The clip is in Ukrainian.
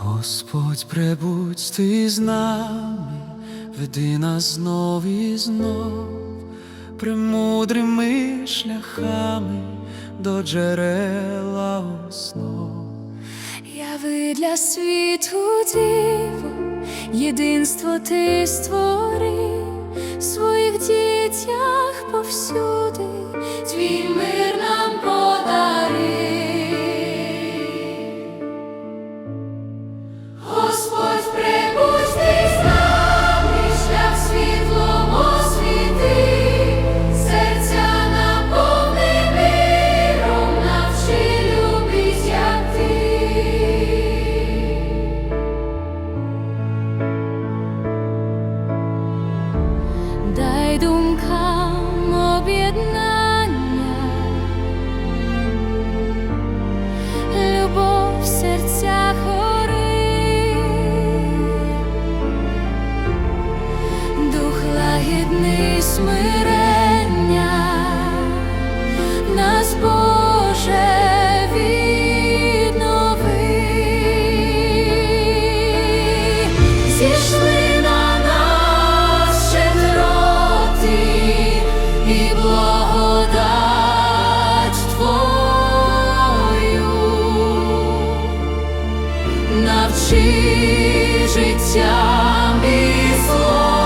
Господь, прибудь ти з нами, веди нас знов і знов, премудрими шляхами до джерела основ. Яви для світу диво, єдинство ти створив, в своїх дітях повсюди, твій мир 动看 навчи життям і словом.